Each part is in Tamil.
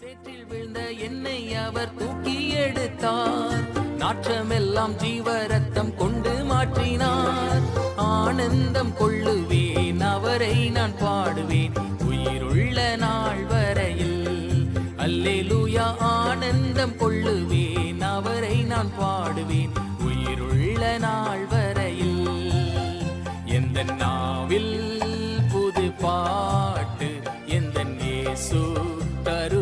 சேற்றில் விழுந்த என்னை அவர் தூக்கி எடுத்தார். நாற்றமெல்லாம் ஜீவரத்தம் கொண்டு மாற்றினார். ஆனந்தம் கொள்ளுவேன் அவரை நான் பாடுவேன். உயிருள்ள நாள் வரையில் அல்லேலூயா ஆனந்தம் கொள்ளுவேன் அவரை நான் பாடுவேன். உயிருள்ள நாள் வரையில் எந்த நாவில் புது பாட்டு எந்த இயேசு தரு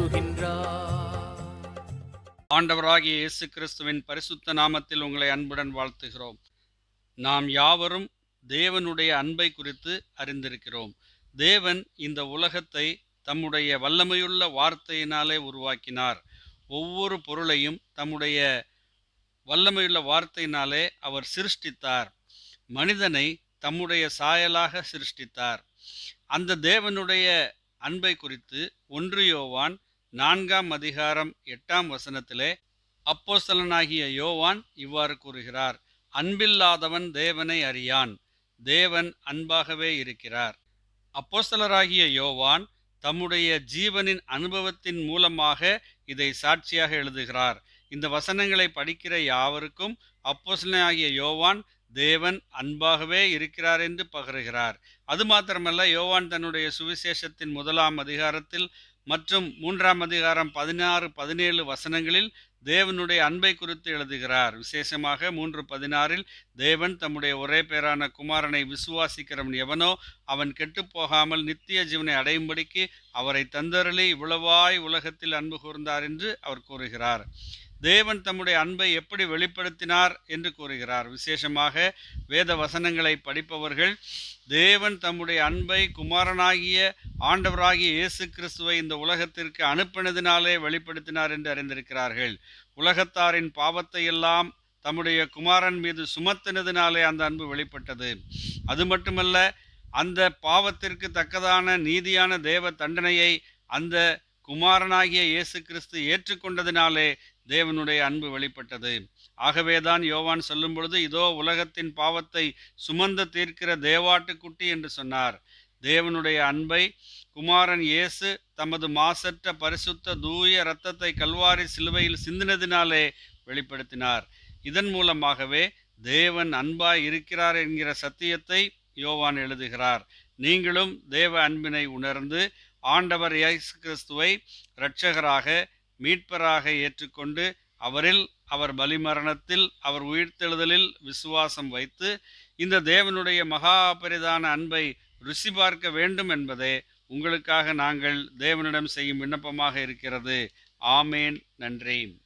ஆண்டவராகிய இயேசு கிறிஸ்துவின் பரிசுத்த நாமத்தில் உங்களை அன்புடன் வாழ்த்துகிறோம். நாம் யாவரும் தேவனுடைய அன்பை குறித்து அறிந்திருக்கிறோம். தேவன் இந்த உலகத்தை தம்முடைய வல்லமையுள்ள வார்த்தையினாலே உருவாக்கினார். ஒவ்வொரு பொருளையும் தம்முடைய வல்லமையுள்ள வார்த்தையினாலே அவர் சிருஷ்டித்தார். மனிதனை தம்முடைய சாயலாக சிருஷ்டித்தார். அந்த தேவனுடைய அன்பை குறித்து ஒன்று யோவான் நான்காம் அதிகாரம் எட்டாம் வசனத்திலே அப்போஸ்தலனாகிய யோவான் இவ்வாறு கூறுகிறார் அன்பில்லாதவன் தேவனை அறியான் தேவன் அன்பாகவே இருக்கிறார். அப்போஸ்தலராகிய யோவான் தம்முடைய ஜீவனின் அனுபவத்தின் மூலமாக இதை சாட்சியாக எழுதுகிறார். இந்த வசனங்களை படிக்கிற யாவருக்கும் அப்போஸ்தலனாகிய யோவான் தேவன் அன்பாகவே இருக்கிறார் என்று பகருகிறார். அது மாத்திரமல்ல யோவான் தன்னுடைய சுவிசேஷத்தின் முதலாம் அதிகாரத்தில் மற்றும் மூன்றாம் அதிகாரம் பதினாறு பதினேழு வசனங்களில் தேவனுடைய அன்பை குறித்து எழுதுகிறார். விசேஷமாக மூன்று பதினாறில் தேவன் தம்முடைய ஒரே பேரான குமாரனை விசுவாசிக்கிறவன் எவனோ அவன் கெட்டுப்போகாமல் நித்திய ஜீவனை அடையும்படிக்கு அவரை தந்தருளி இவ்வளவாய் உலகத்தில் அன்பு கூர்ந்தார் என்று அவர் கூறுகிறார். தேவன் தம்முடைய அன்பை எப்படி வெளிப்படுத்தினார் என்று கூறுகிறார். விசேஷமாக வேத வசனங்களை படிப்பவர்கள் தேவன் தம்முடைய அன்பை குமாரனாகிய ஆண்டவராகிய இயேசு கிறிஸ்துவை இந்த உலகத்திற்கு அனுப்பினதினாலே வெளிப்படுத்தினார் என்று அறிந்திருக்கிறார்கள். உலகத்தாரின் பாவத்தை எல்லாம் தம்முடைய குமாரன் மீது சுமத்தினதினாலே அந்த அன்பு வெளிப்பட்டது. அது மட்டுமல்ல அந்த பாவத்திற்கு தக்கதான நீதியான தேவ தண்டனையை அந்த குமாரனாகிய இயேசு கிறிஸ்து ஏற்றுக்கொண்டதினாலே தேவனுடைய அன்பு வெளிப்பட்டது. ஆகவேதான் யோவான் சொல்லும் பொழுது இதோ உலகத்தின் பாவத்தை சுமந்து தீர்க்கிற தேவாட்டுக்குட்டி என்று சொன்னார். தேவனுடைய அன்பை குமாரன் இயேசு தமது மாசற்ற பரிசுத்த தூய இரத்தத்தை கல்வாரி சிலுவையில் சிந்தினதினாலே வெளிப்படுத்தினார். இதன் மூலமாகவே தேவன் அன்பாய் இருக்கிறார் என்கிற சத்தியத்தை யோவான் எழுதுகிறார். நீங்களும் தேவ அன்பினை உணர்ந்து ஆண்டவர் இயேசு கிறிஸ்துவை இரட்சகராக மீட்பராக ஏற்றுக்கொண்டு அவரில் அவர் பலிமரணத்தில் அவர் உயிர்த்தெழுதலில் விசுவாசம் வைத்து இந்த தேவனுடைய மகா பெரிதான அன்பை ருசி பார்க்க வேண்டும் என்பதே உங்களுக்காக நாங்கள் தேவனிடம் செய்யும் விண்ணப்பமாக இருக்கிறது. ஆமேன். நன்றி.